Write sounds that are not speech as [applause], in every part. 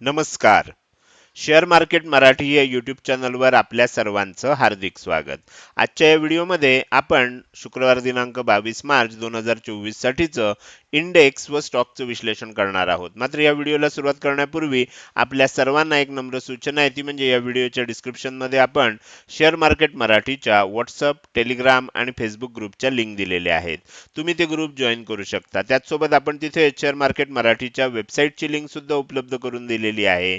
Namaskar. Share market Marathi या YouTube चॅनलवर आपल्या सर्वांचं हार्दिक स्वागत. आजच्या या व्हिडिओमध्ये आपण शुक्रवार दिनांक बावीस मार्च दोन हजार चोवीस साठीचं इंडेक्स व स्टॉकचं विश्लेषण करणार आहोत. मात्र या व्हिडिओला सुरुवात करण्यापूर्वी आपल्या सर्वांना एक नम्र सूचना आहे ती म्हणजे या व्हिडिओच्या डिस्क्रिप्शनमध्ये आपण शेअर मार्केट मराठीच्या व्हॉट्सअप टेलिग्राम आणि फेसबुक ग्रुपच्या लिंक दिलेल्या आहेत. तुम्ही ते ग्रुप जॉईन करू शकता. त्याचसोबत आपण तिथे शेअर मार्केट मराठीच्या वेबसाईटची लिंक सुद्धा उपलब्ध करून दिलेली आहे.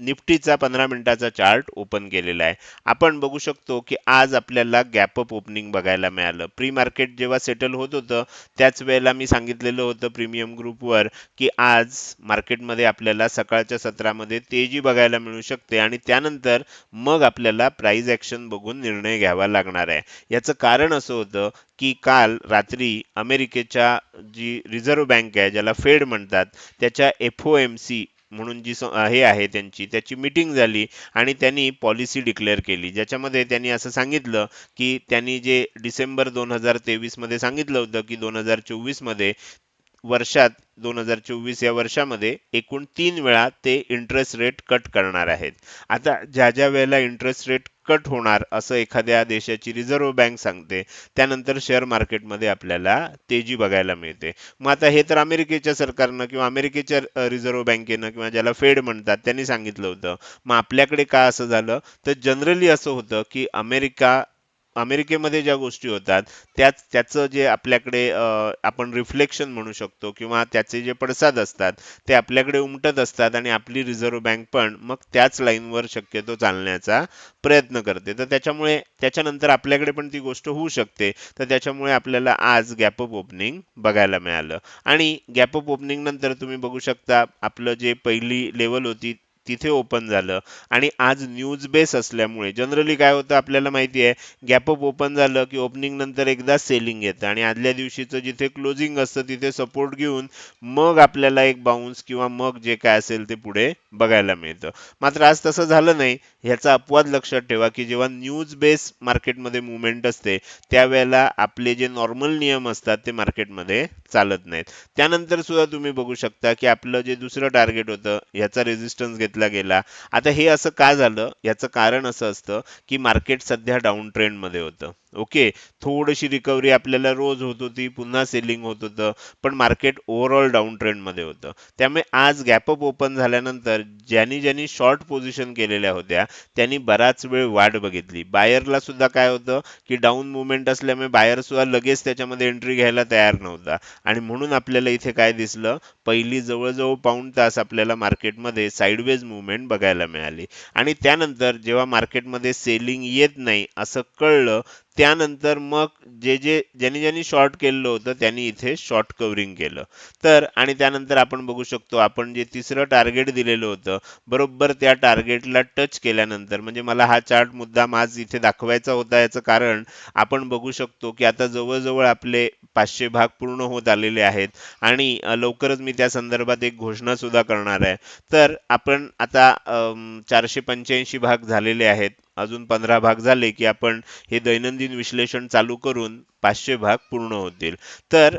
निफ्टीचा पंधरा मिनिटाचा चार्ट ओपन केलेला आहे. आपण बघू शकतो की आज आपल्याला गॅपअप ओपनिंग बघायला मिळालं. प्री मार्केट जेव्हा सेटल होत होतं त्याच वेळेला मी सांगितलेलं होतं प्रीमियम ग्रुपवर की आज मार्केटमध्ये आपल्याला सकाळच्या सत्रामध्ये तेजी बघायला मिळू शकते आणि त्यानंतर मग आपल्याला प्राईज ॲक्शन बघून निर्णय घ्यावा लागणार आहे. याचं कारण असं होतं की काल रात्री अमेरिकेच्या जी रिझर्व्ह बँक आहे ज्याला फेड म्हणतात त्याच्या एफ ओ एम सी म्हणून जी हे आहे त्यांची त्याची मीटिंग झाली आणि त्यांनी पॉलिसी डिक्लेअर केली. ज्याच्यामध्ये त्यांनी असं सांगितलं की त्यांनी जे डिसेंबर दोन हजार तेवीसमध्ये सांगितलं होतं की दोन हजार चोवीसमध्ये वर्षात दोन हजार चोवीस या वर्षामध्ये एकूण तीन वेळा ते इंटरेस्ट रेट कट करणार आहेत. आता ज्या ज्या वेळेला इंटरेस्ट रेट कट होणार असं एखाद्या देशाची रिझर्व्ह बँक सांगते. त्यानंतर शेअर मार्केटमध्ये आपल्याला तेजी बघायला मिळते. मग आता हे तर अमेरिकेच्या सरकारनं किंवा अमेरिकेच्या रिझर्व्ह बँकेनं किंवा ज्याला फेड म्हणतात त्यांनी सांगितलं होतं. मग आपल्याकडे का असं झालं? तर जनरली असं होतं की अमेरिका अमेरिकेमध्ये ज्या गोष्टी होतात त्याच त्याचं जे आपल्याकडे आपण रिफ्लेक्शन म्हणू शकतो किंवा त्याचे जे पडसाद असतात ते आपल्याकडे उमटत असतात आणि आपली रिझर्व्ह बँक पण मग त्याच लाईनवर शक्यतो चालण्याचा प्रयत्न करते. तर त्याच्यामुळे त्याच्यानंतर आपल्याकडे पण ती गोष्ट होऊ शकते. तर त्याच्यामुळे आपल्याला आज गॅप अप ओपनिंग बघायला मिळालं. आणि गॅप अप ओपनिंग नंतर तुम्ही बघू शकता आपलं जे पहिली लेवल होती तिथे ओपन झालं. आणि आज न्यूज बेस असल्यामुळे जनरली काय होतं आपल्याला माहिती आहे गॅपअप ओपन झालं की ओपनिंग नंतर एकदा सेलिंग येतं. आणि आदल्या दिवशीचं जिथे क्लोजिंग असतं तिथे सपोर्ट घेऊन मग आपल्याला एक बाउन्स किंवा मग जे काय असेल ते पुढे बघायला मिळतं. मात्र आज तसं झालं नाही. ह्याचा अपवाद लक्षात ठेवा की जेव्हा न्यूज बेस मार्केटमध्ये मुवमेंट असते त्यावेळेला आपले जे नॉर्मल नियम असतात ते मार्केटमध्ये चालत नाहीत. त्यानंतर सुद्धा तुम्ही बघू शकता की आपलं जे दुसरं टार्गेट होतं ह्याचा रेजिस्टन्स घेतला गेला. आता हे असं का झालं? याचं कारण असं असतं की मार्केट सध्या डाऊन ट्रेंडमध्ये होतं. ओके थोडीशी रिकव्हरी आपल्याला रोज होत होती पुन्हा सेलिंग होत होतं पण मार्केट ओव्हरऑल डाऊन ट्रेंडमध्ये होतं. त्यामुळे आज गॅपअप ओपन झाल्यानंतर ज्यांनी ज्यांनी शॉर्ट पोझिशन केलेल्या होत्या त्यांनी बराच वेळ वाट बघितली. बायरला सुद्धा काय होतं की डाऊन मुवमेंट असल्यामुळे बायर सुद्धा लगेच त्याच्यामध्ये एंट्री घ्यायला तयार नव्हता. आणि म्हणून आपल्याला इथे काय दिसलं पहिली जवळजवळ पाऊण तास आपल्याला मार्केटमध्ये साईडवेज मुवमेंट बघायला मिळाली. आणि त्यानंतर जेव्हा मार्केटमध्ये सेलिंग येत नाही असं कळलं त्यानंतर मग जे जे ज्यांनी ज्यांनी शॉर्ट केलेलं होतं त्यांनी इथे शॉर्ट कव्हरिंग केलं. तर आणि त्यानंतर आपण बघू शकतो आपण जे तिसरं टार्गेट दिलेलं होतं बरोबर त्या टार्गेटला टच केल्यानंतर म्हणजे मला हा चार्ट मुद्दाम आज इथे दाखवायचा होता याचं कारण आपण बघू शकतो की आता जवळजवळ आपले पाचशे भाग पूर्ण होत आलेले आहेत आणि लवकरच मी त्या संदर्भात एक घोषणा सुद्धा करणार आहे. तर आपण आता चारशे पंच्याऐंशी भाग झालेले आहेत. अजून पंधरा भाग झाले की आपण हे दैनंदिन विश्लेषण चालू करून पाचशे भाग पूर्ण होतील. तर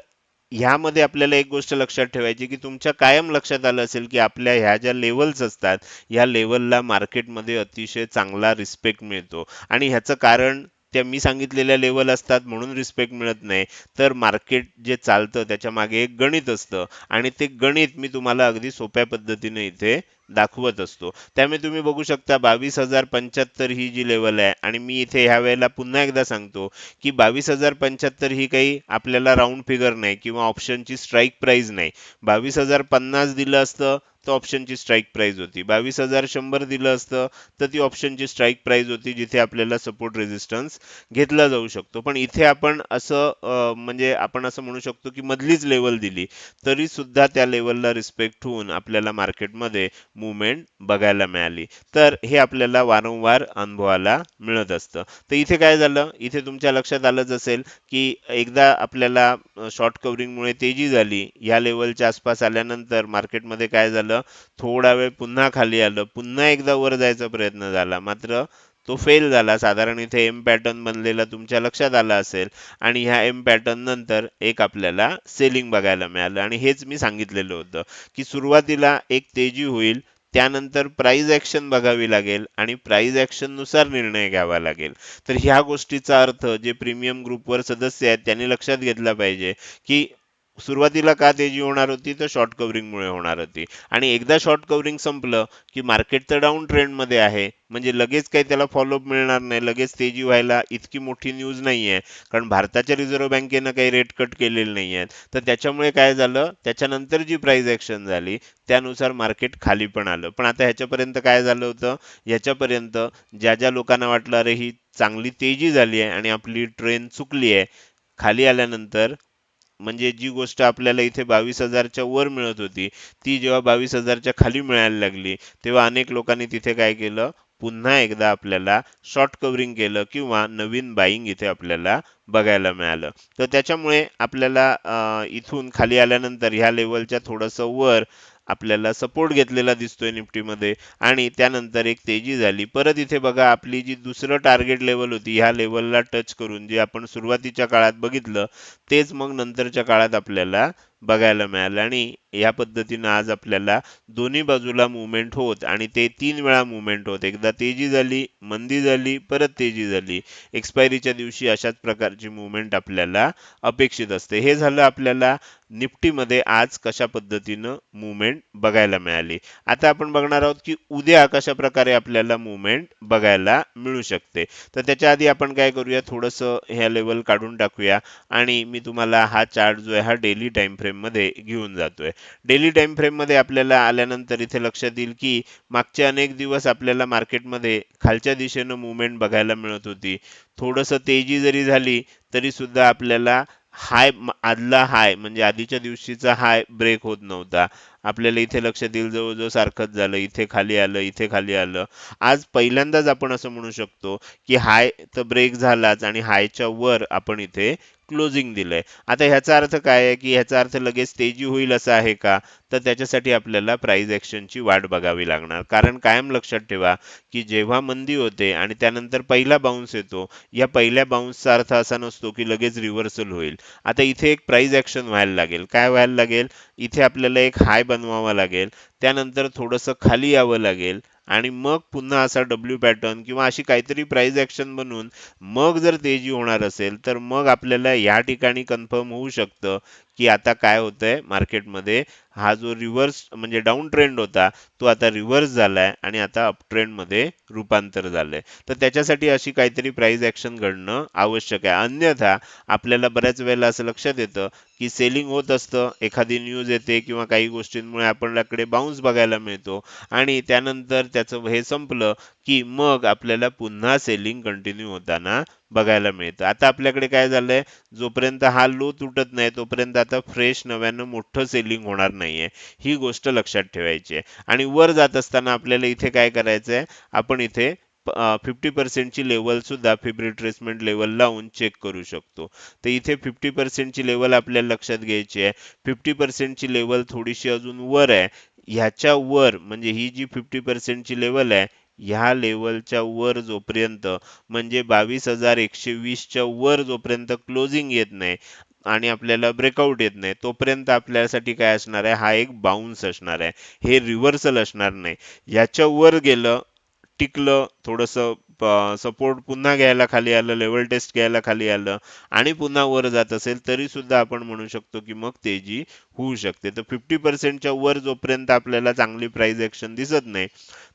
ह्यामध्ये आपल्याला एक गोष्ट लक्षात ठेवायची की तुमच्या कायम लक्षात आलं असेल की आपल्या ह्या ज्या लेवल्स असतात ह्या लेवलला मार्केटमध्ये अतिशय चांगला रिस्पेक्ट मिळतो. आणि ह्याचं कारण त्या मी सांगितलेल्या लेवल असतात म्हणून रिस्पेक्ट मिळत नाही. तर मार्केट जे चालतं त्याच्यामागे एक गणित असतं. आणि ते गणित मी तुम्हाला अगदी सोप्या पद्धतीने इथे दाखवत असतो. त्यामुळे तुम्ही बघू शकता बावीस हजार पंच्याहत्तर ही जी लेवल आहे आणि मी इथे ह्या वेळेला पुन्हा एकदा सांगतो की बावीस हजार पंच्याहत्तर ही काही आपल्याला राऊंड फिगर नाही किंवा ऑप्शनची स्ट्राईक प्राईज नाही. बावीस हजार पन्नास दिलं असतं तर ऑप्शनची स्ट्राईक प्राईज होती. बावीस हजार शंभर दिलं असतं तर ती ऑप्शनची स्ट्राईक प्राईज होती जिथे आपल्याला सपोर्ट रेजिस्टन्स घेतला जाऊ शकतो. पण इथे आपण असं म्हणजे आपण असं म्हणू शकतो की मधलीच लेवल दिली तरी सुद्धा त्या लेवलला रिस्पेक्ट होऊन आपल्याला मार्केटमध्ये मुवमेंट बघायला मिळाली. तर हे आपल्याला वारंवार अनुभवाला मिळत असतं. तर इथे काय झालं? इथे तुमच्या लक्षात आलंच असेल की एकदा आपल्याला शॉर्ट कव्हरिंगमुळे तेजी झाली ह्या लेवलच्या आसपास आल्यानंतर मार्केटमध्ये काय झालं? थोडा वेळ पुन्हा खाली आलं पुन्हा एकदा वर जायचा प्रयत्न झाला. मात्र तो फेल झाला. साधारण इथे एम पॅटर्न बनलेला तुमच्या लक्षात आला असेल आणि ह्या एम पॅटर्न नंतर एक आपल्याला सेलिंग बघायला मिळालं. आणि हेच मी सांगितलेलं होतं की सुरुवातीला एक तेजी होईल त्यानंतर प्राईज ऍक्शन बघावी लागेल आणि प्राईज ऍक्शननुसार निर्णय घ्यावा लागेल. तर ह्या गोष्टीचा अर्थ जे प्रीमियम ग्रुपवर सदस्य आहेत त्यांनी लक्षात घेतला पाहिजे की सुरुवातीला का तेजी होणार होती? तर शॉर्ट कव्हरिंगमुळे होणार होती. आणि एकदा शॉर्ट कव्हरिंग संपलं की मार्केट तर डाऊन ट्रेंडमध्ये आहे. म्हणजे लगेच काही त्याला फॉलोअप मिळणार नाही. लगेच तेजी व्हायला इतकी मोठी न्यूज नाही आहे कारण भारताच्या रिझर्व्ह बँकेनं काही रेट कट केलेले नाही आहेत तर त्याच्यामुळे काय झालं? त्याच्यानंतर जी प्राईज ऍक्शन झाली त्यानुसार मार्केट खाली पण आलं. पण आता ह्याच्यापर्यंत काय झालं होतं? ह्याच्यापर्यंत ज्या ज्या लोकांना वाटलं अरे ही चांगली तेजी झाली आहे आणि आपली ट्रेन चुकली आहे. खाली आल्यानंतर म्हणजे जी गोष्ट आपल्याला इथे बावीस हजारच्या वर मिळत होती ती जेव्हा बावीस हजारच्या खाली मिळायला लागली तेव्हा अनेक लोकांनी तिथे काय केलं? पुन्हा एकदा आपल्याला शॉर्ट कव्हरिंग केलं किंवा नवीन बाईंग इथे आपल्याला बघायला मिळालं. तर त्याच्यामुळे आपल्याला इथून खाली आल्यानंतर ह्या लेवलच्या थोडंसं वर आपल्याला सपोर्ट घेतलेला दिसतोय निफ्टीमध्ये. आणि त्यानंतर एक तेजी झाली. परत इथे बघा आपली जी दुसरं टार्गेट लेवल होती ह्या लेवलला टच करून जे आपण सुरुवातीच्या काळात बघितलं तेच मग नंतरच्या काळात आपल्याला बघायला मिळालं. आणि या पद्धतीनं आज आपल्याला दोन्ही बाजूला मुवमेंट होत आणि ते तीन वेळा मुवमेंट होत. एकदा तेजी झाली मंदी झाली परत तेजी झाली. एक्सपायरीच्या दिवशी अशाच प्रकारची मुवमेंट आपल्याला अपेक्षित असते. हे झालं आपल्याला निफ्टीमध्ये आज कशा पद्धतीनं मुवमेंट बघायला मिळाली. आता आपण बघणार आहोत की उद्या कशा प्रकारे आपल्याला मुवमेंट बघायला मिळू शकते. तर त्याच्या आधी आपण काय करूया? थोडंसं ह्या लेवल काढून टाकूया. आणि मी तुम्हाला हा चार्ट जो आहे हा डेली टाइम फ्रेममध्ये घेऊन जातोय. डेली टाइम फ्रेममध्ये आपल्याला आल्यानंतर इथे लक्षात येईल की मागचे अनेक दिवस आपल्याला मार्केटमध्ये खालच्या दिशेनं मुवमेंट बघायला मिळत होती. थोडंसं तेजी जरी झाली तरी सुद्धा आपल्याला हाय आदला हाय म्हणजे आधीच्या दिवशीचा हाय ब्रेक होत नव्हता. आपल्याला इथे लक्ष देईल जवळजवळ सारखंच झालं. इथे खाली आलं इथे खाली आलं. आज पहिल्यांदाच आपण असं म्हणू शकतो की हाय तर ब्रेक झालाच आणि हायच्या वर आपण इथे क्लोजिंग दिलंय. आता ह्याचा अर्थ काय आहे की ह्याचा अर्थ लगेच तेजी होईल असं आहे का? तर त्याच्यासाठी आपल्याला प्राइस ॲक्शनची वाट बघावी लागणार. कारण कायम लक्षात ठेवा की जेव्हा मंदी होते आणि त्यानंतर पहिला बाउन्स येतो या पहिल्या बाउन्सचा अर्थ असा नसतो की लगेच रिव्हर्सल होईल. आता इथे एक प्राइस ऍक्शन व्हायला लागेल. काय व्हायला लागेल? इथे आपल्याला एक हाय बनवावा लागेल. त्यानंतर थोडंसं खाली यावं लागेल. आणि मग पुन्हा असा डब्ल्यू पॅटर्न किंवा अशी काहीतरी प्राईज ऍक्शन बनवून मग जर तेजी होणार असेल तर मग आपल्याला या ठिकाणी कन्फर्म होऊ शकतं की आता काय होतंय मार्केटमध्ये हा जो रिव्हर्स म्हणजे डाऊन ट्रेंड होता तो आता रिव्हर्स झालाय आणि आता अप ट्रेंडमध्ये रूपांतर झालंय. तर त्याच्यासाठी अशी काहीतरी प्राइस ऍक्शन घडणं आवश्यक आहे. अन्यथा आपल्याला बऱ्याच वेळेला असं लक्षात येतं की सेलिंग होत असतं एखादी न्यूज येते किंवा काही गोष्टींमुळे आपल्याकडे बाउन्स बघायला मिळतो आणि त्यानंतर त्याचं हे संपलं की मग आपल्याला पुन्हा सेलिंग कंटिन्यू होताना बघायला मिळतं. आता आपल्याकडे काय झालंय? जोपर्यंत हा लो तुटत नाही तोपर्यंत आता फ्रेश नव्यानं मोठं सेलिंग होणार नाहीये. ही गोष्ट लक्षात ठेवायची आहे. आणि वर जात असताना आपल्याला इथे काय करायचं आहे आपण इथे फिफ्टी पर्सेंटची लेवल सुद्धा फिब रिट्रेसमेंट लेवल लावून चेक करू शकतो. तर इथे फिफ्टी पर्सेंटची लेवल आपल्याला लक्षात घ्यायची आहे. फिफ्टी पर्सेंटची लेवल थोडीशी अजून वर आहे. ह्याच्या वर म्हणजे ही जी फिफ्टी पर्सेंटची लेवल आहे ह्या लेवलच्या वर जोपर्यंत म्हणजे बावीस हजार एकशे वीसच्या वर जोपर्यंत क्लोजिंग येत नाही आणि आपल्याला ब्रेकआउट येत नाही तोपर्यंत आपल्यासाठी काय असणार आहे? हा एक बाउन्स असणार आहे. हे रिव्हर्सल असणार नाही. याच्या वर गेलं टिकलं थोडंसं सपोर्ट पुन्हा घ्यायला खाली आलं लेवल टेस्ट घ्यायला खाली आलं आणि पुन्हा वर जात असेल तरी सुद्धा आपण म्हणू शकतो की मग तेजी होऊ शकते. तर फिफ्टी पर्सेंटच्या वर जोपर्यंत आपल्याला चांगली प्राइस ऍक्शन दिसत नाही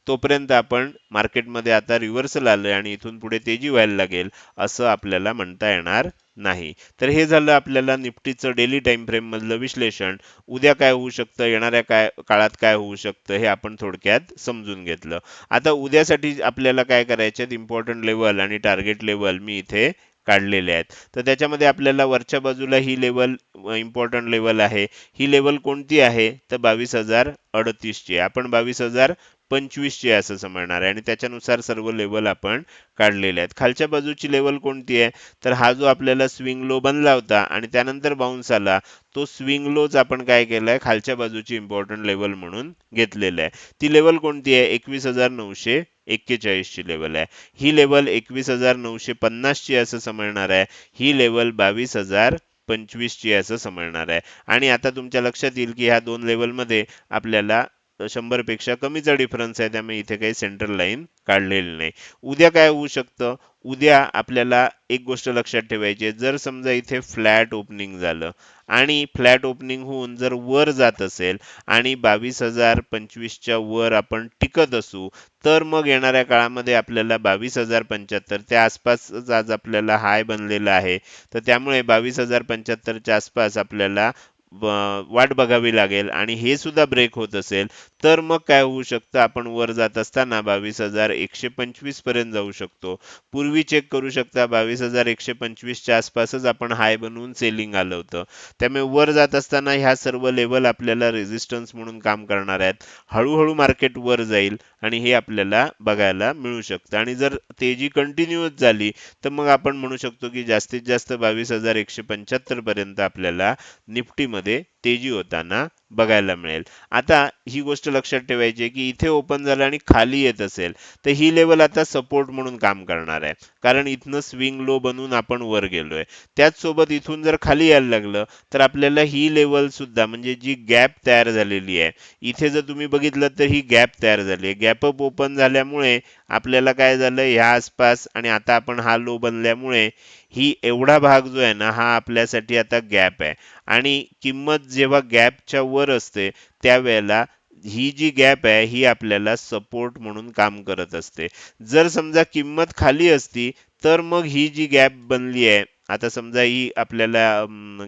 तोपर्यंत आपण मार्केटमध्ये आता रिव्हर्सल आलंय आणि इथून पुढे तेजी व्हायला लागेल असं आपल्याला म्हणता येणार नाही. तर हे झालं आपल्याला निफ्टीचं डेली टाइम फ्रेम मधलं विश्लेषण. उद्या काय होऊ शकतं? येणाऱ्या काय काळात काय होऊ शकतं? हे आपण थोडक्यात समजून घेतलं. आता उद्यासाठी आपल्याला काय करायचे इम्पॉर्टंट लेवल आणि टार्गेट लेवल मी इथे काढलेले आहेत. तर त्याच्यामध्ये आपल्याला वरच्या बाजूला ही लेवल इम्पॉर्टंट लेवल आहे. ही लेवल कोणती आहे? तर बावीस हजार अडतीसची आपण बावीस हजार पंचवीसची असं समजणार आहे. आणि त्याच्यानुसार सर्व लेवल आपण काढलेले आहेत. खालच्या बाजूची लेवल कोणती आहे? तर हा जो आपल्याला स्विंग लो बनला होता आणि त्यानंतर बाउन्स आला तो स्विंग लोच आपण काय केलं आहे? खालच्या बाजूची इम्पॉर्टंट लेवल म्हणून घेतलेलं आहे. ती लेवल कोणती आहे? एकवीस हजार नऊशे एक्केचाळीसची लेवल आहे. ही लेवल एकवीस हजार नऊशे पन्नासची असं समजणार आहे. ही लेवल बावीस हजार पंचवीसची असं समजणार आहे. आणि आता तुमच्या लक्षात येईल की ह्या दोन लेवलमध्ये आपल्याला शंभरपेक्षा कमीचा डिफरन्स आहे त्यामुळे इथे काही सेंट्रल लाईन काढलेली नाही. उद्या काय होऊ शकतं? उद्या आपल्याला एक गोष्ट लक्षात ठेवायची आहे. जर समजा इथे फ्लॅट ओपनिंग झालं आणि फ्लॅट ओपनिंग होऊन जर वर जात असेल आणि बावीस हजार पंचवीसच्या वर आपण टिकत असू तर मग येणाऱ्या काळामध्ये आपल्याला बावीस हजार पंच्याहत्तर त्या आसपासच आज आपल्याला हाय बनलेला आहे. तर त्यामुळे बावीस हजार पंच्याहत्तरच्या आसपास आपल्याला वाट बघावी लागेल आणि हे सुद्धा ब्रेक होत असेल तर मग काय होऊ शकतं? आपण वर जात असताना बावीस हजार एकशे पंचवीसपर्यंत जाऊ शकतो. पूर्वी चेक करू शकता बावीस हजार एकशे पंचवीसच्या आसपासच आपण हाय बनवून सेलिंग आलं होतं. त्यामुळे वर जात असताना ह्या सर्व लेवल आपल्याला रेजिस्टन्स म्हणून काम करणार आहेत. हळूहळू मार्केट वर जाईल आणि हे आपल्याला बघायला मिळू शकतं. आणि जर तेजी कंटिन्युअस झाली तर मग आपण म्हणू शकतो की जास्तीत जास्त बावीस हजार एकशे पंच्याहत्तर पर्यंत आपल्याला निफ्टी मध्ये तेजी होताना बघायला मिळेल. आता ही गोष्ट लक्षात ठेवायची आहे की इथे ओपन झालं आणि खाली येत असेल तर ही लेवल आता सपोर्ट म्हणून काम करणार आहे. कारण इथनं स्विंग लो बनवून आपण वर गेलोय. त्याच सोबत इथून जर खाली यायला लागलं तर आपल्याला ही लेवल सुद्धा म्हणजे जी गॅप तयार झालेली आहे इथे जर तुम्ही बघितलं तर ही गॅप तयार झाली आहे. गॅप अप ओपन झाल्यामुळे आपल्याला काय झालं ह्या आसपास आणि आता आपण हा लो बनल्यामुळे ही एवढा भाग जो आहे ना हा आपल्यासाठी आता गॅप आहे. आणि किंमत जेव्हा गॅपच्या वर असते त्यावेळेला ही जी गॅप आहे ही आपल्याला सपोर्ट म्हणून काम करत असते. जर समजा किंमत खाली असती तर मग ही जी गॅप बनली आहे आता समजा ही आपल्याला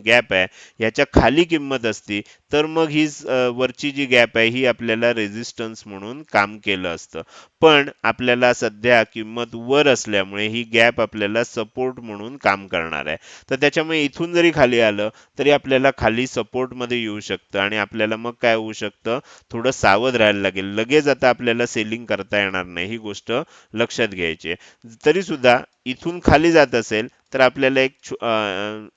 गॅप आहे याच्या खाली किंमत असती तर मग ही वरची जी गॅप आहे ही आपल्याला रेझिस्टन्स म्हणून काम केलं असतं. पण आपल्याला सध्या किंमत वर असल्यामुळे ही गॅप आपल्याला सपोर्ट म्हणून काम करणार आहे. तर त्याच्यामुळे इथून जरी खाली आलं तरी आपल्याला खाली सपोर्टमध्ये येऊ शकतं आणि आपल्याला मग काय होऊ शकतं? थोडं सावध राहायला लागेल. लगेच आता आपल्याला सेलिंग करता येणार नाही ही गोष्ट लक्षात घ्यायची तरी सुद्धा इथून खाली जात असेल तर आपल्याला एक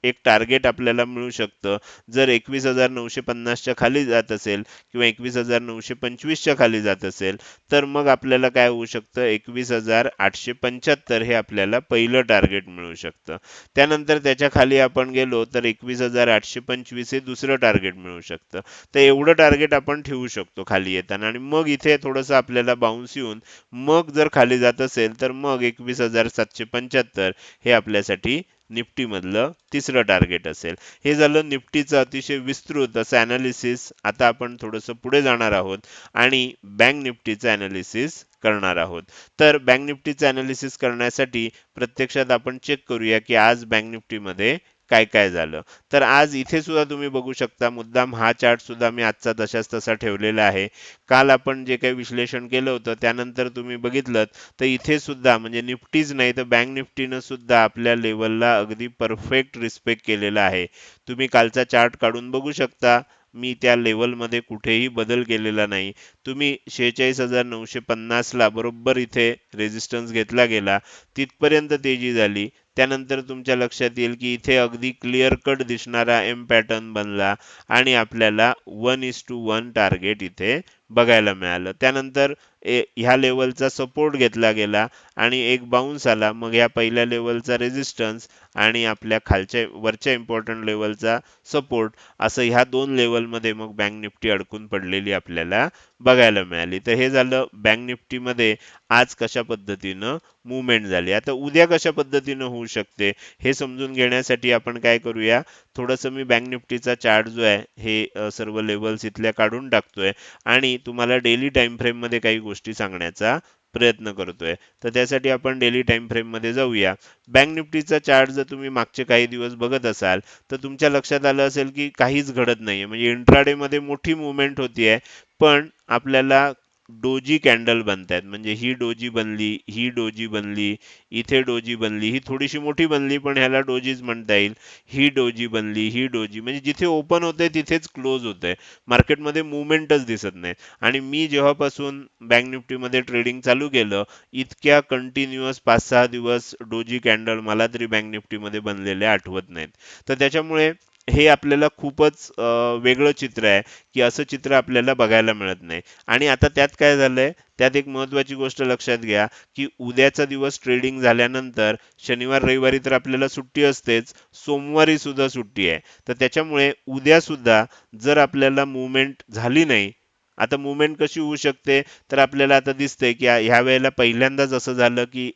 एक टार्गेट आपल्याला मिळू शकतं. जर एकवीस हजार नऊशे पन्नासच्या खाली जात असेल किंवा एकवीस हजार नऊशे पंचवीसच्या खाली जात असेल तर मग आपल्याला काय होऊ शकतं? एकवीस हजार आठशे पंच्याहत्तर हे आपल्याला पहिलं टार्गेट मिळू शकतं. त्यानंतर त्याच्याखाली आपण गेलो तर एकवीस हजार आठशे पंचवीस हे दुसरं टार्गेट मिळू शकतं. तर एवढं टार्गेट आपण ठेवू शकतो खाली येताना. आणि मग इथे थोडंसं आपल्याला बाउन्स येऊन मग जर खाली जात असेल तर मग एकवीस हजार सातशे पंच्याहत्तर हे आपल्यासाठी निफ्टी मधलं तिसरं टार्गेट असेल. हे झालं निफ्टीचं अतिशय विस्तृत असं अनालिसिस आता आपण थोडंसं पुढे जाणार आहोत. आणि बँक निफ्टीचं अनालिसिस करणार आहोत. तर बँक निफ्टीचं अनालिसिस करण्यासाठी प्रत्यक्षात आपण चेक करूया की आज बँक निफ्टीमध्ये काय काय झालं. तर आज इथे सुद्धा तुम्ही बघू शकता मुद्दाम हा चार्ट सुद्धा मी आजचा तशाच तसा ठेवलेला आहे. काल आपण जे काही विश्लेषण केलं होतं त्यानंतर तुम्ही बघितलं तर इथे सुद्धा म्हणजे निफ्टीच नाही तर बँक निफ्टीनं सुद्धा आपल्या लेवलला अगदी परफेक्ट रिस्पेक्ट केलेला आहे. तुम्ही कालचा चार्ट काढून बघू शकता. मी त्या लेवलमध्ये कुठेही बदल केलेला नाही. तुम्ही शेहेचाळीस हजार नऊशे पन्नासला बरोबर इथे रेजिस्टन्स घेतला गेला. तिथपर्यंत तेजी झाली. त्यानंतर तुमच्या लक्षात येईल की इथे अगदी क्लिअर कट दिसणारा एम पॅटर्न बनला आणि आपल्याला one is to one target इथे बघायला मिळालं. त्यानंतर ह्या लेवलचा सपोर्ट घेतला गेला आणि एक बाउन्स आला. मग ह्या पहिल्या लेवलचा रेजिस्टन्स आणि आपल्या खालच्या वरच्या इम्पॉर्टंट लेवलचा सपोर्ट असं ह्या दोन लेवलमध्ये मग बँक निफ्टी अडकून पडलेली आपल्याला बघायला मिळाली. तर हे झालं बँक निफ्टीमध्ये आज कशा पद्धतीनं मुवमेंट झाली. आता उद्या कशा पद्धतीनं होऊ शकते हे समजून घेण्यासाठी आपण काय करूया? थोडंसं मी बँक निफ्टीचा चार्ट जो आहे हे सर्व लेवल्स इथल्या काढून टाकतोय आणि तुम्हाला डेली टाइम फ्रेममध्ये काही गोष्टी सांगण्याचा प्रयत्न करतोय. तर त्यासाठी आपण डेली टाइम फ्रेममध्ये जाऊया. बँक निफ्टीचा चार्ट जर तुम्ही मागचे काही दिवस बघत असाल तर तुमच्या लक्षात आलं असेल की काहीच घडत नाहीये. म्हणजे इंट्राडेमध्ये मोठी मुवमेंट होती आहे पण आपल्याला डोजी कॅन्डल बनतायत. म्हणजे ही डोजी बनली ही डोजी बनली इथे डोजी बनली ही थोडीशी मोठी बनली पण ह्याला डोजीच म्हणता येईल. ही डोजी बनली ही डोजी. म्हणजे जिथे ओपन होते तिथेच क्लोज होते मार्केटमध्ये मुवमेंटच दिसत नाही. आणि मी जेव्हापासून बँक निफ्टीमध्ये ट्रेडिंग चालू केलं इतक्या कंटिन्युअस पाच सहा दिवस डोजी कॅन्डल मला तरी बँक निफ्टीमध्ये बनलेले आठवत नाहीत. तर त्याच्यामुळे हे आपल्याला खूपच वेगळं चित्र आहे की असं चित्र आपल्याला बघायला मिळत नाही. आणि आता त्यात काय झालंय? त्यात एक महत्वाची गोष्ट लक्षात घ्या की उद्याचा दिवस ट्रेडिंग झाल्यानंतर शनिवार रविवारी तर आपल्याला सुट्टी असतेच. सोमवारी सुद्धा सुट्टी आहे. तर त्याच्यामुळे उद्या सुद्धा जर आपल्याला मुवमेंट झाली नाही आता मुवमेंट कशी होऊ शकते? तर आपल्याला आता दिसतंय की ह्या वेळेला पहिल्यांदाच असं झालं की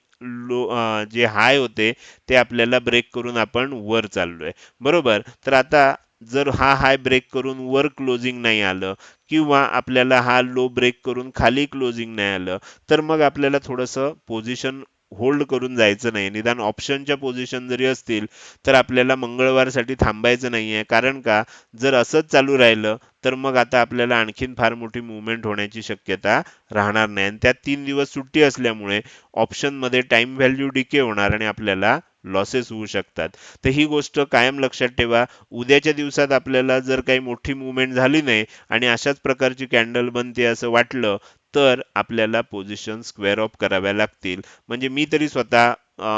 लो अं, जे हाय होते ते आपल्याला ब्रेक करून आपण वर चाललोय. बरोबर? तर आता जर हा हाय ब्रेक करून वर क्लोजिंग नाही आलं किंवा आपल्याला हा लो ब्रेक करून खाली क्लोजिंग नाही आलं तर मग आपल्याला थोडंसं पोझिशन होल्ड करून जायचं नाही. निदान ऑप्शनच्या पोझिशन जरी असतील तर आपल्याला मंगळवारसाठी थांबायचं नाहीये. कारण का? जर असंच चालू राहिलं तर मग आता आपल्याला आणखीन फार मोठी मुवमेंट होण्याची शक्यता राहणार नाही. आणि त्यात तीन दिवस सुट्टी असल्यामुळे ऑप्शनमध्ये टाइम व्हॅल्यू डिके होणार आणि आपल्याला लॉसेस होऊ शकतात. तर ही गोष्ट कायम लक्षात ठेवा. उद्याच्या दिवसात आपल्याला जर काही मोठी मुवमेंट झाली नाही आणि अशाच प्रकारची कॅन्डल बनते असं वाटलं तर आपल्याला पोझिशन स्क्वेअर ऑफ कराव्या लागतील. म्हणजे मी तरी स्वतः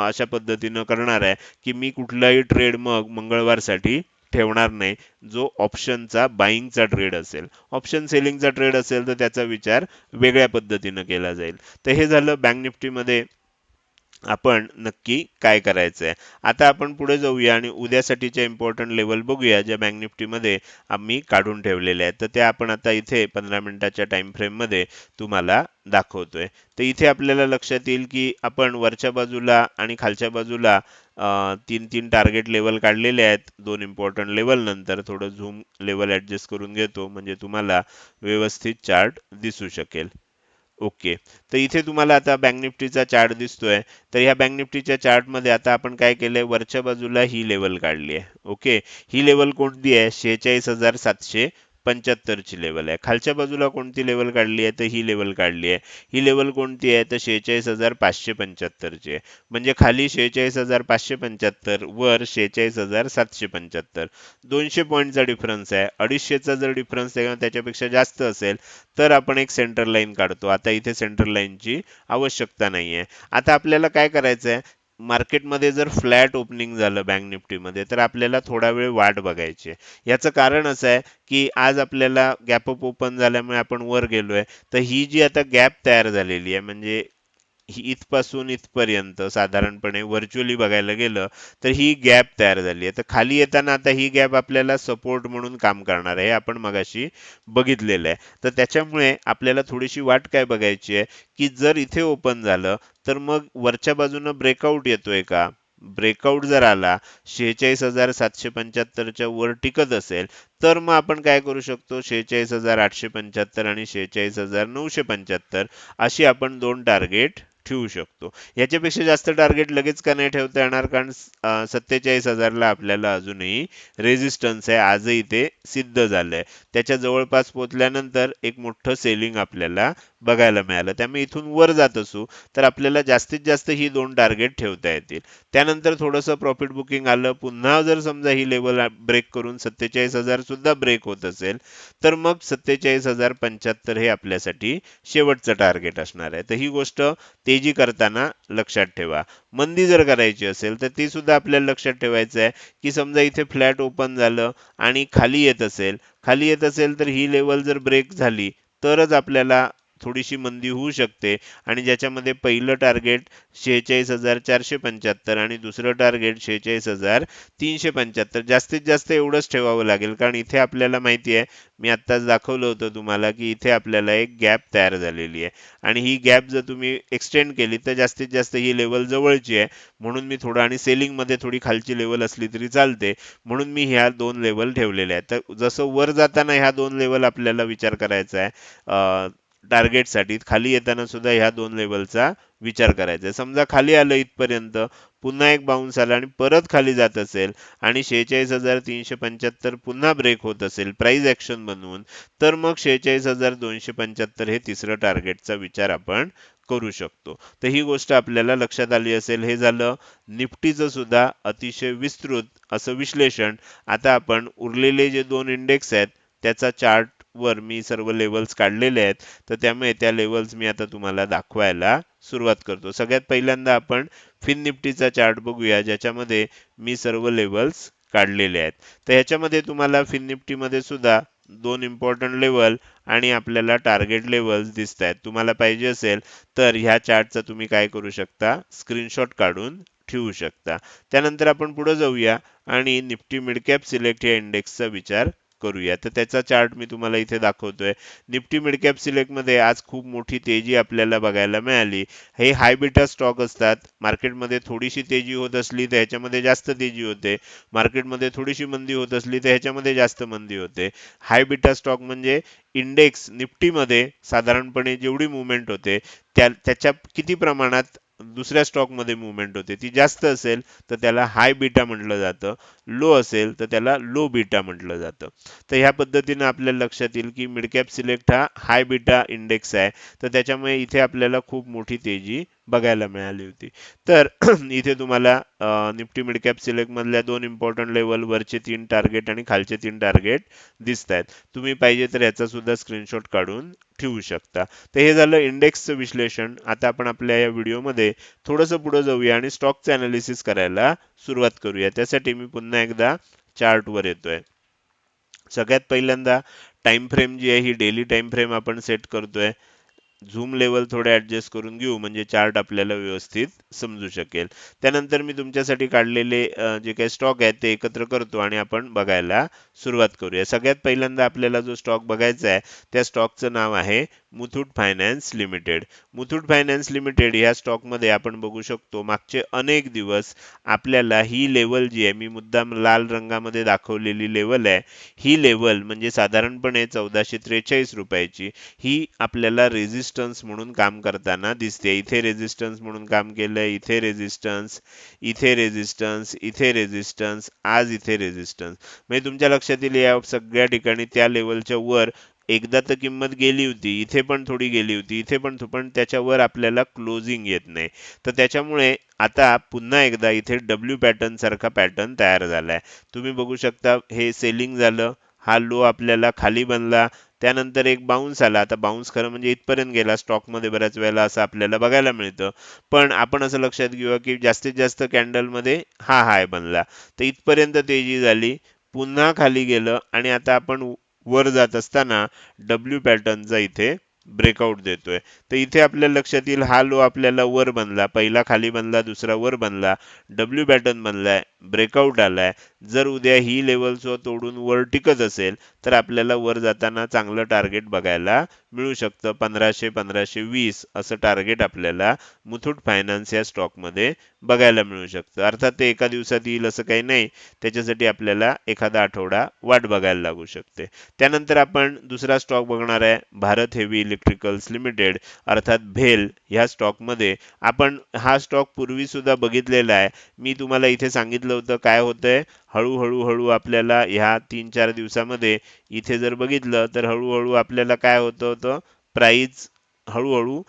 अशा पद्धतीनं करणार आहे की मी कुठलाही ट्रेड मग मंगळवारसाठी ठेवणार नाही. जो ऑप्शनचा बाईंगचा ट्रेड असेल. ऑप्शन सेलिंगचा ट्रेड असेल तर त्याचा विचार वेगळ्या पद्धतीनं केला जाईल. तर हे झालं बँक निफ्टीमध्ये आपण नक्की काय करायचं आहे आता आपण पुढे जाऊया आणि उद्यासाठीच्या इम्पॉर्टंट लेवल बघूया ज्या बँक निफ्टीमध्ये आम्ही काढून ठेवलेल्या आहेत. तर ते आपण आता इथे पंधरा मिनिटाच्या टाइम फ्रेममध्ये तुम्हाला दाखवतोय. तर इथे आपल्याला लक्षात येईल की आपण वरच्या बाजूला आणि खालच्या बाजूला तीन तीन टार्गेट लेवल काढलेले आहेत. दोन इम्पॉर्टंट लेवल नंतर थोडं झूम लेवल ॲडजस्ट करून घेतो. म्हणजे तुम्हाला व्यवस्थित चार्ट दिसू शकेल. ओके. तर इथे तुम्हाला आता बँक निफ्टीचा चार्ट दिसतोय. तर ह्या बँक निफ्टीच्या चार्टमध्ये आता आपण काय केलंय? वरच्या बाजूला ही लेवल काढली आहे. ओके. ही लेवल कोणती आहे? शेहेचाळीस हजार सातशे पंच्याहत्तरची लेवल आहे. खालच्या बाजूला कोणती लेवल काढली आहे? तर ही लेवल काढली आहे. ही लेवल कोणती आहे? तर शेहेचाळीस हजार पाचशे पंच्याहत्तरची आहे. म्हणजे खाली शेहेचाळीस हजार पाचशे पंच्याहत्तर वर शेहेचाळीस हजार सातशे पंच्याहत्तर. दोनशे पॉईंटचा डिफरन्स आहे. अडीचशेचा जर डिफरन्स त्याच्यापेक्षा जास्त असेल तर आपण एक सेंटर लाईन काढतो. आता इथे सेंटर लाईनची आवश्यकता नाहीये. आता आपल्याला काय करायचं आहे मार्केटमध्ये जर फ्लॅट ओपनिंग झालं बँक निफ्टीमध्ये तर आपल्याला थोडा वेळ वाट बघायची आहे. याचं कारण असं आहे की आज आपल्याला गॅप अप ओपन झाल्यामुळे आपण वर गेलोय. तर ही जी आता गॅप तयार झालेली आहे म्हणजे ही इथपासून इथपर्यंत साधारणपणे व्हर्च्युअली बघायला गेलं तर ही गॅप तयार झाली आहे. तर खाली येताना आता ही गॅप आपल्याला सपोर्ट म्हणून काम करणार आहे हे आपण मगाशी बघितलेलं आहे. तर त्याच्यामुळे आपल्याला थोडीशी वाट काय बघायची आहे की जर इथे ओपन झालं तर मग वरच्या बाजूनं ब्रेकआउट येतोय का? ब्रेकआउट जर आला शेहेचाळीस हजार सातशे पंच्याहत्तरच्या वर टिकत असेल तर मग आपण काय करू शकतो? शेहेचाळीस हजार आठशे पंच्याहत्तर आणि शेहेचाळीस हजार नऊशे पंच्याहत्तर अशी आपण दोन टार्गेट ठेवू शकतो. याच्यापेक्षा जास्त टार्गेट लगेच का नाही ठेवता येणार? कारण सत्तेचाळीस हजारला आपल्याला अजूनही रेजिस्टन्स आहे. आजही ते सिद्ध झालंय. त्याच्या जवळपास पोचल्यानंतर एक मोठं सेलिंग आपल्याला बघायला मिळालं. त्यामुळे इथून वर जात असू तर आपल्याला जास्तीत जास्त ही दोन टार्गेट ठेवता येतील. त्यानंतर थोडंसं प्रॉफिट बुकिंग आलं. पुन्हा जर समजा ही लेवल ब्रेक करून सत्तेचाळीस हजार सुद्धा ब्रेक होत असेल तर मग सत्तेचाळीस हजार पंच्याहत्तर हे आपल्यासाठी शेवटचं टार्गेट असणार आहे. तर ही गोष्ट जी करताना लक्षात ठेवा. मंदी जर करायची असेल तर ती सुद्धा आपल्याला लक्षात ठेवायचं आहे की समजा इथे फ्लॅट ओपन झालं आणि खाली येत असेल खाली येत असेल तर ही लेवल जर ब्रेक झाली तरच आपल्याला थोडीशी मंदी होऊ शकते. आणि ज्याच्यामध्ये पहिलं टार्गेट शेहेचाळीस हजार चारशे पंच्याहत्तर आणि दुसरं टार्गेट शेहेचाळीस हजार तीनशे पंच्याहत्तर. जास्तीत जास्त एवढंच ठेवावं लागेल. कारण इथे आपल्याला माहिती आहे मी आत्ताच दाखवलं होतं तुम्हाला की इथे आपल्याला एक गॅप तयार झालेली आहे. आणि ही गॅप जर तुम्ही एक्सटेंड केली तर जास्तीत जास्त ही लेवल जवळची आहे. म्हणून मी थोडं आणि सेलिंगमध्ये थोडी खालची लेवल असली तरी चालते. म्हणून मी ह्या दोन लेवल ठेवलेल्या आहेत. तर जसं वर जाताना ह्या दोन लेवल आपल्याला विचार करायचा आहे टार्गेटसाठी खाली येताना सुद्धा ह्या दोन लेवलचा विचार करायचा आहे. समजा खाली आलं इथपर्यंत पुन्हा एक बाउन्स आला आणि परत खाली जात असेल आणि शेहेचाळीस हजार तीनशे पंच्याहत्तर पुन्हा ब्रेक होत असेल प्राईज ऍक्शन बनवून तर मग शेहेचाळीस हजार दोनशे पंच्याहत्तर हे तिसरं टार्गेटचा विचार आपण करू शकतो. तर ही गोष्ट आपल्याला लक्षात आली असेल. हे झालं निफ्टीचं सुद्धा अतिशय विस्तृत असं विश्लेषण. आता आपण उरलेले जे दोन इंडेक्स आहेत त्याचा चार्ट वर मी सर्व लेवल्स काढलेले आहेत तर त्यामुळे त्या लेवल्स मी आता तुम्हाला दाखवायला सुरुवात करतो. सगळ्यात पहिल्यांदा आपण फिन निफ्टीचा चार्ट बघूया ज्याच्यामध्ये मी सर्व लेवल्स काढलेले आहेत. तर ह्याच्यामध्ये तुम्हाला फिन निफ्टीमध्ये सुद्धा दोन इम्पॉर्टंट लेवल आणि आपल्याला टार्गेट लेवल्स दिसत आहेत. तुम्हाला पाहिजे असेल तर ह्या चार्टचा तुम्ही काय करू शकता? स्क्रीनशॉट काढून ठेवू शकता. त्यानंतर आपण पुढे जाऊया आणि निफ्टी मिडकॅप सिलेक्ट या इंडेक्सचा विचार करूया. तर त्याचा चार्ट मी तुम्हाला इथे दाखवतोय. निफ्टी मिडकॅप सिलेक्टमध्ये सिलेक्टमध्ये आज खूप मोठी तेजी आपल्याला बघायला मिळाली. हे हाय बिटा स्टॉक असतात. मार्केटमध्ये थोडीशी तेजी होत असली तर ह्याच्यामध्ये जास्त तेजी होते. मार्केटमध्ये थोडीशी मंदी होत असली तर ह्याच्यामध्ये जास्त मंदी होते. हाय बिटा स्टॉक म्हणजे इंडेक्स निफ्टीमध्ये साधारणपणे जेवढी मुवमेंट होते त्या त्याच्या किती प्रमाणात दुसऱ्या स्टॉकमध्ये मुवमेंट होते. ती जास्त असेल तर त्याला हाय बीटा म्हटलं जातं. लो असेल तर त्याला लो बीटा म्हटलं जातं. तर ह्या पद्धतीनं आपल्याला लक्षात येईल की मिडकॅप सिलेक्ट हा हाय बीटा इंडेक्स आहे. तर त्याच्यामुळे इथे आपल्याला खूप मोठी तेजी बघायला मिळाली होती. तर [clears throat] इथे तुम्हाला निफ्टी मिड कॅप सिलेक्ट मधल्या दोन इम्पॉर्टंट लेवल वरचे तीन टार्गेट आणि खालचे तीन टार्गेट दिसत आहेत तुम्ही पाहिजे तर याचा सुद्धा स्क्रीनशॉट काढून ठेवू शकता. तर हे झालं इंडेक्सचं विश्लेषण. आता आपण आपल्या या व्हिडिओमध्ये थोडंसं पुढे जाऊया आणि स्टॉकचं अनालिसिस करायला सुरुवात करूया. त्यासाठी मी पुन्हा एकदा चार्टवर येतोय. सगळ्यात पहिल्यांदा टाइम फ्रेम जी आहे ही डेली टाइम फ्रेम आपण सेट करतोय. झूम लेवल थोडे ॲडजस्ट करून घेऊ म्हणजे चार्ट आपल्याला व्यवस्थित समजू शकेल. त्यानंतर मी तुमच्यासाठी काढलेले जे काही स्टॉक आहेत ते एकत्र करतो आणि आपण बघायला सुरुवात करूया. सगळ्यात पहिल्यांदा आपल्याला जो स्टॉक बघायचा आहे त्या स्टॉकचं नाव आहे Muthoot finance limited. Muthoot finance limited या स्टॉकमध्ये आपण बघू शकतो मागचे अनेक दिवस आपल्याला ही लेवल जी आहे मी मुद्दाम लाल रंगामध्ये दाखवलेली लेवल आहे ही लेवल म्हणजे साधारणपणे चौदाशे त्रेचाळीस रुपयाची ही आपल्याला रेझिस्टन्स म्हणून काम करताना दिसते. इथे रेझिस्टन्स म्हणून काम केलंय इथे रेझिस्टन्स इथे रेझिस्टन्स इथे रेझिस्टन्स आज इथे रेझिस्टन्स म्हणजे तुमच्या लक्षात येईल या सगळ्या ठिकाणी त्या लेवलच्या वर एकदा तर किंमत गेली होती इथे पण थोडी गेली होती इथे पण पण त्याच्यावर आपल्याला क्लोजिंग येत नाही. तर त्याच्यामुळे आता पुन्हा एकदा इथे डब्ल्यू पॅटर्न सारखा पॅटर्न तयार झालाय. तुम्ही बघू शकता हे सेलिंग झालं हा लो आपल्याला खाली बनला त्यानंतर एक बाउन्स आला. आता बाउन्स खरं म्हणजे इथपर्यंत गेला. स्टॉकमध्ये बऱ्याच वेळेला असं आपल्याला बघायला मिळतं. पण आपण असं लक्षात घेऊया की जास्तीत जास्त कॅन्डलमध्ये हा हाय बनला. तर इथपर्यंत तेजी झाली. पुन्हा खाली गेलं आणि आता आपण वर जात असताना डब्ल्यू पॅटर्नचा इथे ब्रेकआउट देतोय. तर इथे आपल्या लक्षात येईल हा लो आपल्याला वर बनला. पहिला खाली बनला दुसरा वर बनला. डब्ल्यू पॅटर्न बनलाय. ब्रेकआउट आलाय. जर उद्या ही लेवल तोडून वर टिकत असेल तर आपल्याला वर जाताना चांगलं टार्गेट बघायला मिळू शकतं. पंधराशे पंधराशे वीस असं टार्गेट आपल्याला मुथूट फायनान्स या स्टॉकमध्ये बघायला मिळू शकतं. अर्थात ते एका दिवसात येईल असं काही नाही. त्याच्यासाठी आपल्याला एखादा आठवडा वाट बघायला लागू शकते. त्यानंतर आपण दुसरा स्टॉक बघणार आहे भारत हेवी इलेक्ट्रिकल्स लिमिटेड अर्थात भेल ह्या स्टॉकमध्ये आपण हा स्टॉक पूर्वी सुद्धा बघितलेला आहे. मी तुम्हाला इथे सांगितलं होतं काय होतंय? हळूहळू हळू आपल्याला ह्या तीन चार दिवसामध्ये इथे जर बघितलं तर हळूहळू आपल्याला काय होतं होतं? प्राईज हळूहळू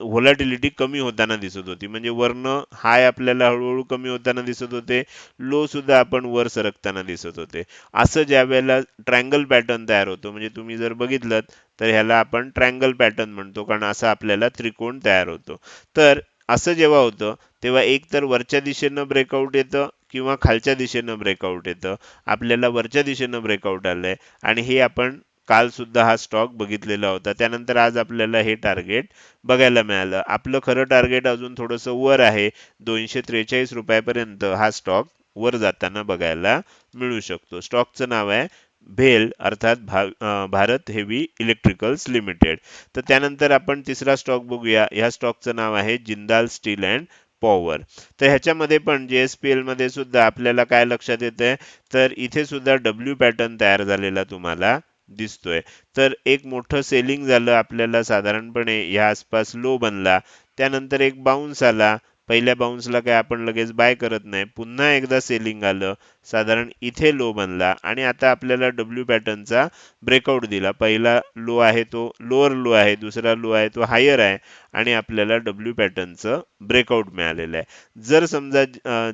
व्हॉलॅटिलिटी कमी होताना दिसत होती. म्हणजे वर्ण हाय आपल्याला हळूहळू कमी होताना दिसत होते. लो सुद्धा आपण वर सरकताना दिसत होते. असं ज्या वेळेला ट्रँगल पॅटर्न तयार होतो म्हणजे तुम्ही जर बघितलं तर ह्याला आपण ट्रँगल पॅटर्न म्हणतो कारण असं आपल्याला त्रिकोण तयार होतो. तर असं जेव्हा होतं तेव्हा एक तर वरच्या दिशेनं ब्रेकआउट येतं किंवा खालच्या दिशेनं ब्रेकआउट येतं. आपल्याला वरच्या दिशेनं ब्रेकआउट आलंय. आणि हे आपण काल सुद्धा हा स्टॉक बघितलेला होता. त्यानंतर आज आपल्याला हे टार्गेट बघायला मिळालं. आपलं खरं टार्गेट अजून थोडंसं वर आहे. दोनशे त्रेचाळीस रुपयापर्यंत हा स्टॉक वर जाताना बघायला मिळू शकतो. स्टॉकचं नाव आहे भेल अर्थात भा भारत हेवी इलेक्ट्रिकल्स लिमिटेड. तर त्यानंतर आपण तिसरा स्टॉक बघूया. ह्या स्टॉकचं नाव आहे जिंदाल स्टील अँड पॉवर तर ह्याच्यामध्ये पण जेएसपीएलमध्ये सुद्धा आपल्याला काय लक्षात येते तर इथे सुद्धा डब्ल्यू पॅटर्न तयार झालेला तुम्हाला दिसतोय. तर एक मोठं सेलिंग झालं आपल्याला साधारणपणे ह्या आसपास लो बनला. त्यानंतर एक बाउन्स आला. पहिल्या बाउन्सला काय आपण लगेच बाय करत नाही. पुन्हा एकदा सेलिंग आलं. साधारण इथे लो बनला आणि आता आपल्याला डब्ल्यू पॅटर्नचा ब्रेकआउट दिला. पहिला लो आहे तो लोअर लो आहे दुसरा लो आहे तो हायर आहे आणि आपल्याला डब्ल्यू पॅटर्नचं ब्रेकआउट मिळालेलं आहे. जर समजा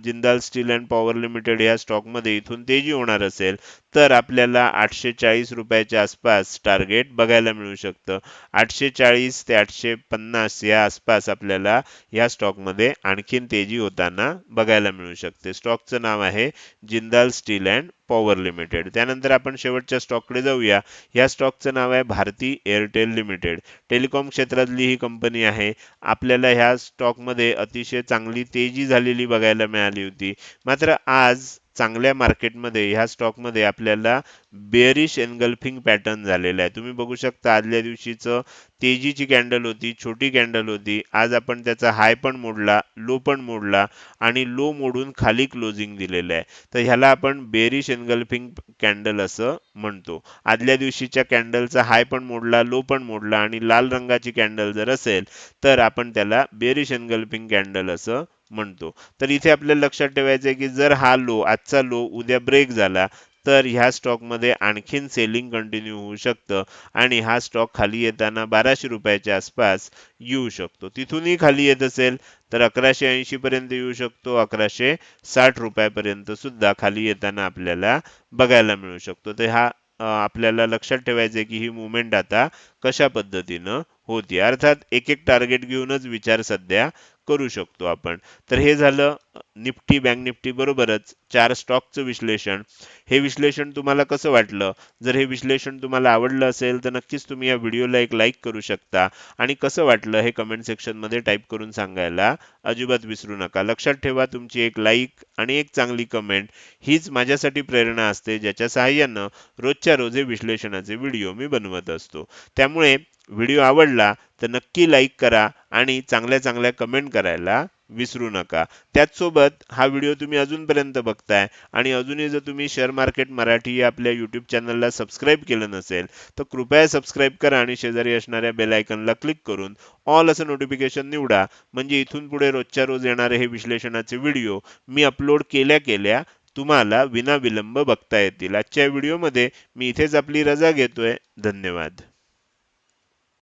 Jindal steel and power limited या स्टॉकमध्ये इथून तेजी होणार असेल तर आपल्याला आठशे चाळीस रुपयाच्या आसपास टार्गेट बघायला मिळू शकतं. आठशे चाळीस ते आठशे पन्नास या आसपास आपल्याला या स्टॉकमध्ये आणखीन तेजी होताना बघायला मिळू शकते. स्टॉकचं नाव आहे Jindal steel and power limited. त्यानंतर आपण शेवटच्या स्टॉककडे जाऊया. या स्टॉकचं नाव आहे भारती एअरटेल लिमिटेड. टेलिकॉम क्षेत्रातली ही कंपनी आहे. आपल्याला ह्या स्टॉकमध्ये अतिशय चांगली तेजी झालेली बघायला मिळाली होती. मात्र आज चांगल्या मार्केटमध्ये ह्या स्टॉकमध्ये आपल्याला बेअरिश एनगल्फिंग पॅटर्न झालेला आहे. तुम्ही बघू शकता आदल्या दिवशीचं तेजीची कॅन्डल होती छोटी कॅन्डल होती. आज आपण त्याचा हाय पण मोडला लो पण मोडला आणि लो मोडून खाली क्लोजिंग दिलेलं आहे. तर ह्याला आपण बेरिश एनगल्फिंग कॅन्डल असं म्हणतो. आदल्या दिवशीच्या कॅन्डलचा हाय पण मोडला लो पण मोडला आणि लाल रंगाची कॅन्डल जर असेल तर आपण त्याला बेरिश एनगल्फिंग कॅन्डल असं म्हणतो. तर इथे आपल्याला लक्षात ठेवायचं आहे की जर हा लो आजचा लो उद्या ब्रेक झाला तर ह्या स्टॉकमध्ये आणखीन सेलिंग कंटिन्यू होऊ शकतं आणि हा स्टॉक खाली येताना बाराशे रुपयाच्या आसपास येऊ शकतो. तिथूनही खाली येत असेल तर अकराशे ऐंशी पर्यंत येऊ शकतो अकराशे साठ रुपयापर्यंत सुद्धा खाली येताना आपल्याला बघायला मिळू शकतो. तर हा आपल्याला लक्षात ठेवायचं आहे की ही मुवमेंट आता कशा पद्धतीनं होती अर्थात एक एक टार्गेट घेऊनच विचार सध्या करू शकतो आपण. तर हे झालं निफ्टी बँक निफ्टी बरोबरच. चार स्टॉकचं विश्लेषण. हे विश्लेषण तुम्हाला कसं वाटलं? जर हे विश्लेषण तुम्हाला आवडलं असेल तर नक्कीच तुम्ही या व्हिडिओला एक लाईक करू शकता. आणि कसं वाटलं हे कमेंट सेक्शनमध्ये टाईप करून सांगायला अजिबात विसरू नका. लक्षात ठेवा तुमची एक लाईक आणि एक चांगली कमेंट हीच माझ्यासाठी प्रेरणा असते ज्याच्या सहाय्यानं रोजच्या रोज हे विश्लेषणाचे व्हिडिओ मी बनवत असतो. त्यामुळे व्हिडिओ आवडला तर नक्की लाईक करा आणि चांगल्या चांगल्या कमेंट करायला विसरू नका. त्याचसोबत हा व्हिडिओ तुम्ही अजूनपर्यंत बघताय आणि अजूनही जर तुम्ही शेअर मार्केट मराठी या आपल्या यूट्यूब चॅनलला सबस्क्राईब केलं नसेल तर कृपया सबस्क्राईब करा आणि शेजारी असणाऱ्या बेल आयकनला क्लिक करून ऑल असं नोटिफिकेशन निवडा. म्हणजे इथून पुढे रोजच्या रोज येणारे हे विश्लेषणाचे व्हिडिओ मी अपलोड केल्या केल्या तुम्हाला विनाविलंब बघता येतील. आजच्या व्हिडिओमध्ये मी इथेच आपली रजा घेतोय. धन्यवाद.